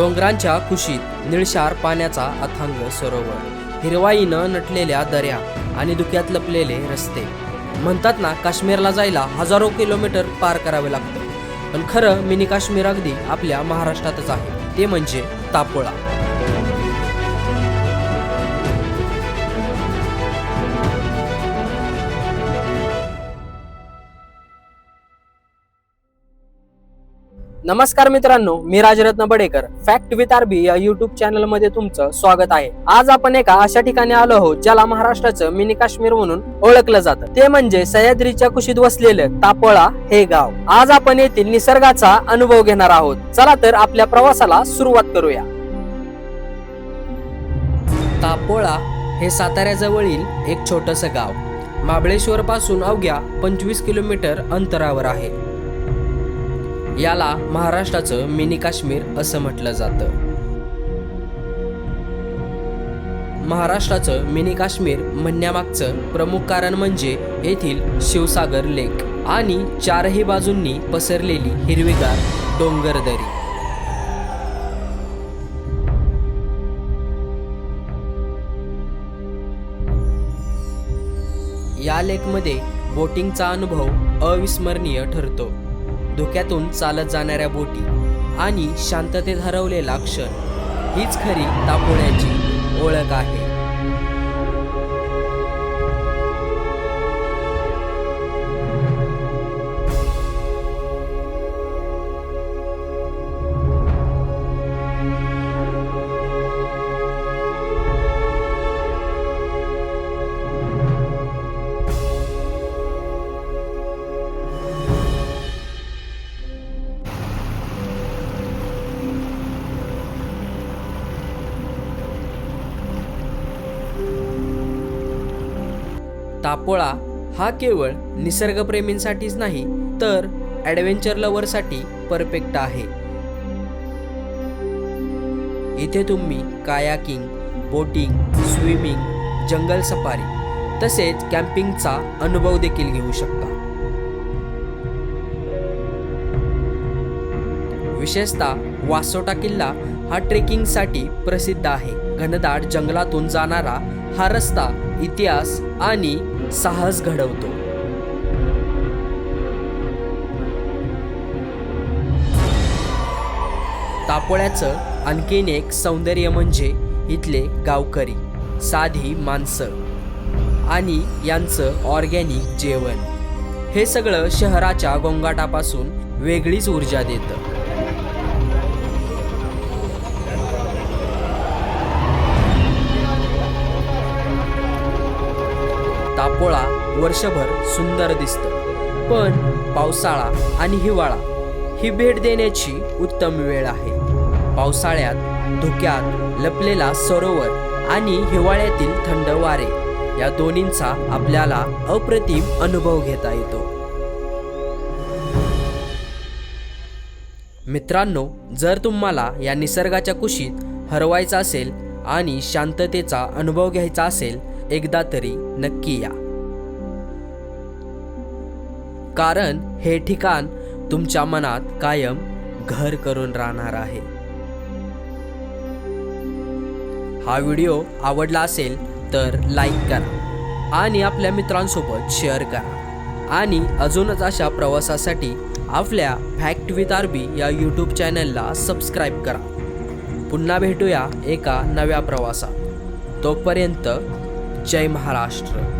डोंगरांच्या कुशीत निळशार पाण्याचा अथांग सरोवर. हिरवाईनं नटलेल्या दऱ्या आणि धुक्यात लपलेले रस्ते. म्हणतात ना काश्मीरला जायला हजारो किलोमीटर पार करावे लागतं. पण खरं मिनी काश्मीर अगदी आपल्या महाराष्ट्रातच आहे. ते म्हणजे तापोळा. नमस्कार मित्रांनो मी Rajratna Badekar fact with RB या युट्यूब चॅनलमध्ये तुमचं स्वागत आहे. आज आपण एका अशा ठिकाणी आलो आहोत ज्याला महाराष्ट्राचं मिनी काश्मीर म्हणून ओळखलं जातं. ते म्हणजे सह्याद्रीच्या कुशीत वसलेलं तापोळा हे गाव. आज आपण येथील निसर्गाचा अनुभव घेणार आहोत. चला तर आपल्या प्रवासाला सुरुवात करूया. तापोळा हे साताऱ्याजवळील एक छोटस गाव. महाबळेश्वर पासून अवघ्या पंचवीस किलोमीटर अंतरावर आहे. याला महाराष्ट्राचं मिनी काश्मीर असं म्हटलं जातं. महाराष्ट्राचं मिनी काश्मीर म्हणण्यामागचं प्रमुख कारण म्हणजे येथील शिवसागर लेक आणि चारही बाजूंनी पसरलेली हिरवीगार डोंगरदरी. या लेकमध्ये बोटिंगचा अनुभव अविस्मरणीय ठरतो. धोक्यातून चालत जाणाऱ्या बोटी आणि शांततेत हरवलेला क्षण. हीच खरी तापोळ्याची ओळख आहे. तापोळा हा केवळ निसर्गप्रेमींसाठीच नाही तर ॲडव्हेंचर लवरसाठी परफेक्ट आहे. इथे तुम्ही kayaking boating swimming jungle safari तसेच कॅम्पिंगचा अनुभव देखील घेऊ शकता. विशेषतः वासोटा किल्ला हा ट्रेकिंगसाठी प्रसिद्ध आहे. घनदाट जंगलातून जाणारा हा रस्ता इतिहास आणि साहस घडवतो. तापोळ्याचं आणखीन एक सौंदर्य म्हणजे इथले गावकरी साधी माणसं आणि यांचं ऑर्गॅनिक जेवण. हे सगळं शहराच्या गोंगाटापासून वेगळीच ऊर्जा देतं. तापोळा वर्षभर सुंदर दिसतं. पण पावसाळा आणि हिवाळा ही भेट देण्याची उत्तम वेळ आहे. पावसाळ्यात धुक्यात लपलेला सरोवर आणि हिवाळ्यातील थंड वारे या दोन्हींचा आपल्याला अप्रतिम अनुभव घेता येतो. मित्रांनो जर तुम्हाला या निसर्गाच्या कुशीत हरवायचं असेल आणि शांततेचा अनुभव घ्यायचा असेल एकदा तरी नक्की या. कारण हे ठिकाण तुमच्या मनात कायम घर करून राहणार आहे. हा व्हिडिओ आवडला असेल तर लाईक करा आणि आपल्या मित्रांसोबत शेअर करा. आणि अजूनच अशा प्रवासासाठी आपल्या फॅक्ट विथ आरबी या यूट्यूब चॅनलला सबस्क्राईब करा. पुन्हा भेटूया एका नव्या प्रवासात. तोपर्यंत जय महाराष्ट्र.